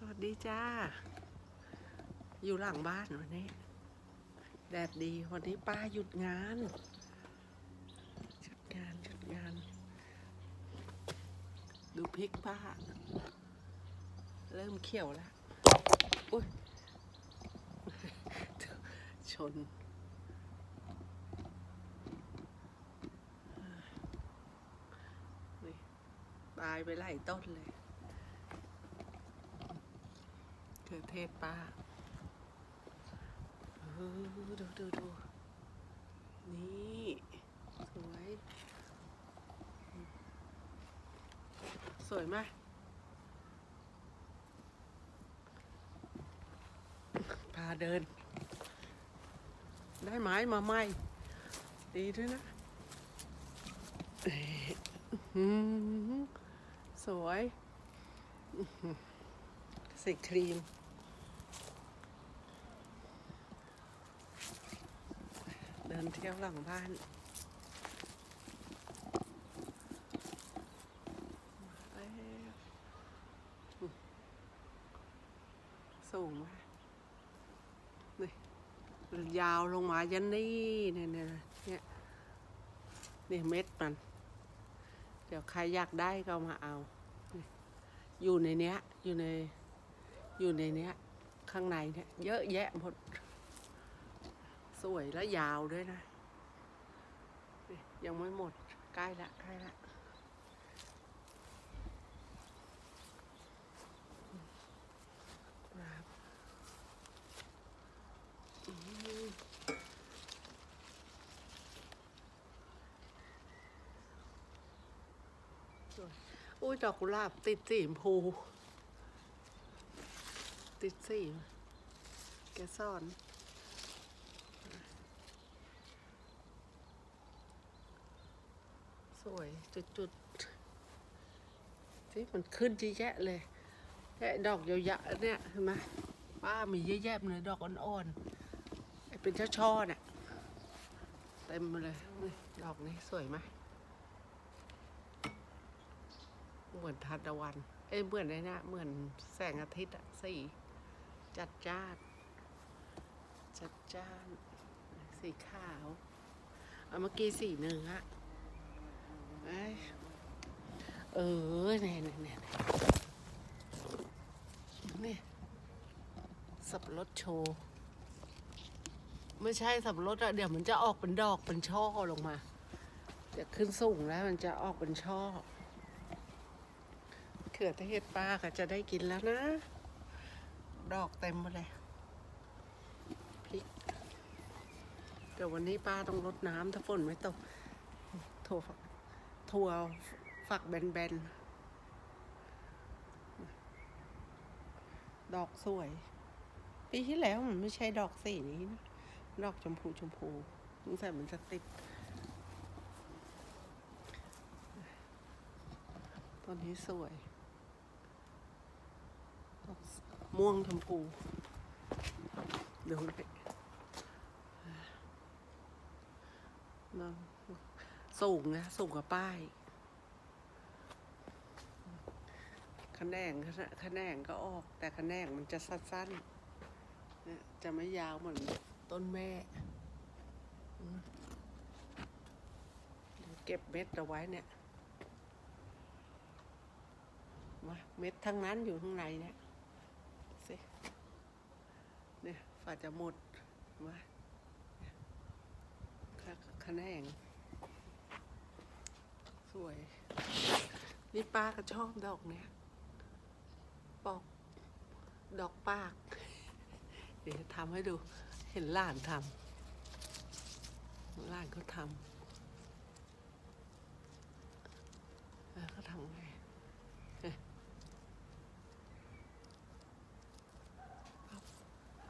สวัสดีจ้า อยู่หลังบ้านวันนี้ แดดดีวันนี้ป้าหยุดงานหยุดงานหยุดงาน ดูพริกป้า เริ่มเขียวแล้วอุ้ยชนตายไปหลายต้นเลย เทศป้าดูดูดูนี่สวย สวยไหมพาเดิน ได้ไม้มาใหม่ดีด้วยนะเอ๊ะอื้อหือสวยสีครีม ดินเที่ยวหลังบ้านสูงไหมนี่ยาวลงมายันนี่เนี่ยเนี่ยเนี่ยนี่เม็ดมัน เดี๋ยวใครอยากได้ก็มาเอา อยู่ในเนี้ย อยู่ใน อยู่ในเนี้ย ข้างในเนี่ย เยอะแยะหมด สวยและยาวด้วยนะ ยังไม่หมด ใกล้ละใกล้ละสวยอุ้ยดอกกุหลาบติดสีชมพู ติดสีแกซ่อน วย จุดๆที่มันขึ้นเยอะแยะเลยแค่ดอกเยอะๆเนี่ยเห็นไหมป้ามีเยอะแยะเลยดอกอ่อนๆเป็นช่อๆน่ะเต็มเลยดอกนี้สวยไหมเหมือนทานตะวัน เอ้ยเหมือนไอ้เนี่ยเหมือนแสงอาทิตย์อะสีจัดจ้าน จัดจ้าน สีขาว เอาเมื่อกี้สีหนึ่งอะ เออเนี่ยเนี่ยเนี่ยนี่สับรดโชว์ไม่ใช่สับรดอะเดี๋ยวมันจะออกเป็นดอกเป็นช่อลงมาเดี๋ยวขึ้นสูงแล้วมันจะออกเป็นช่อเขือเทศป้าก็จะได้กินแล้วนะ ดอกเต็มหมดเลยพริกเดี๋ยววันนี้ป้าต้องรดน้ำถ้าฝนไม่ตกถั่วฝัก ถั่วฝักแบนๆ ดอกสวย ปีที่แล้วมันไม่ใช่ดอกสีนี้นะ ดอกชมพูชมพูสงสัยมันจะติดตอนนี้สวย ม่วงชมพูเดี๋ยวไปนั่ง สูงนะ สูงกว่าป้ายขนงขนงก็ออก แต่ขนงมันจะสั้นๆเนี่ยจะไม่ยาวเหมือนต้นแม่มเก็บเม็ดเอาไว้เนี่ยมาเม็ดทั้งนั้นอยู่ข้างในเนี่ยสิเนี่ยฝ่าจะหมดมาเนี่ยขะแขน วย นี่ป้าก็ชอบดอกเนี่ยปอกดอกปาก เดี๋ยวทำให้ดู เห็นหลานทำหลานเขาทำแล้วเขาทำไงเอ๊ะ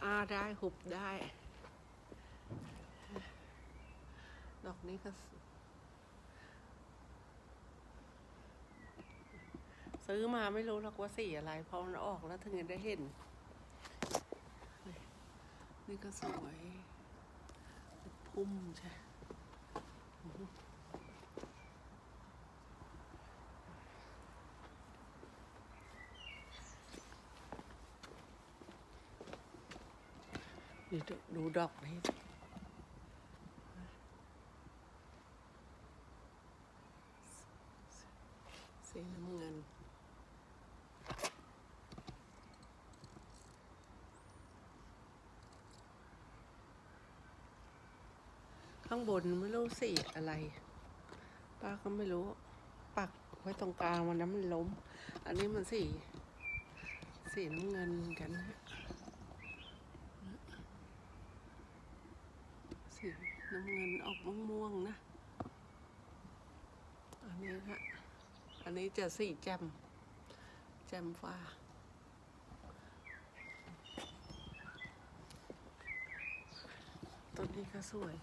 อาได้หุบได้ ดอกนี้ก็ ซื้อมาไม่รู้หรอกว่าสีอะไรพอมันออกแล้วถึงจะได้เห็น นี่ก็สวยพุ่มใช่ดูดอกนี่ ข้างบนไม่รู้สีอะไร ป้าก็ไม่รู้ ปักไว้ตรงกลางวันนั้นมันล้ม อันนี้มันสีสีน้ำเงินกันนะสีน้ำเงินออกม่วงๆนะ อันนี้ค่ะอันนี้จะสีแจ่มแจ่มฟ้าต้นนี้ก็สวย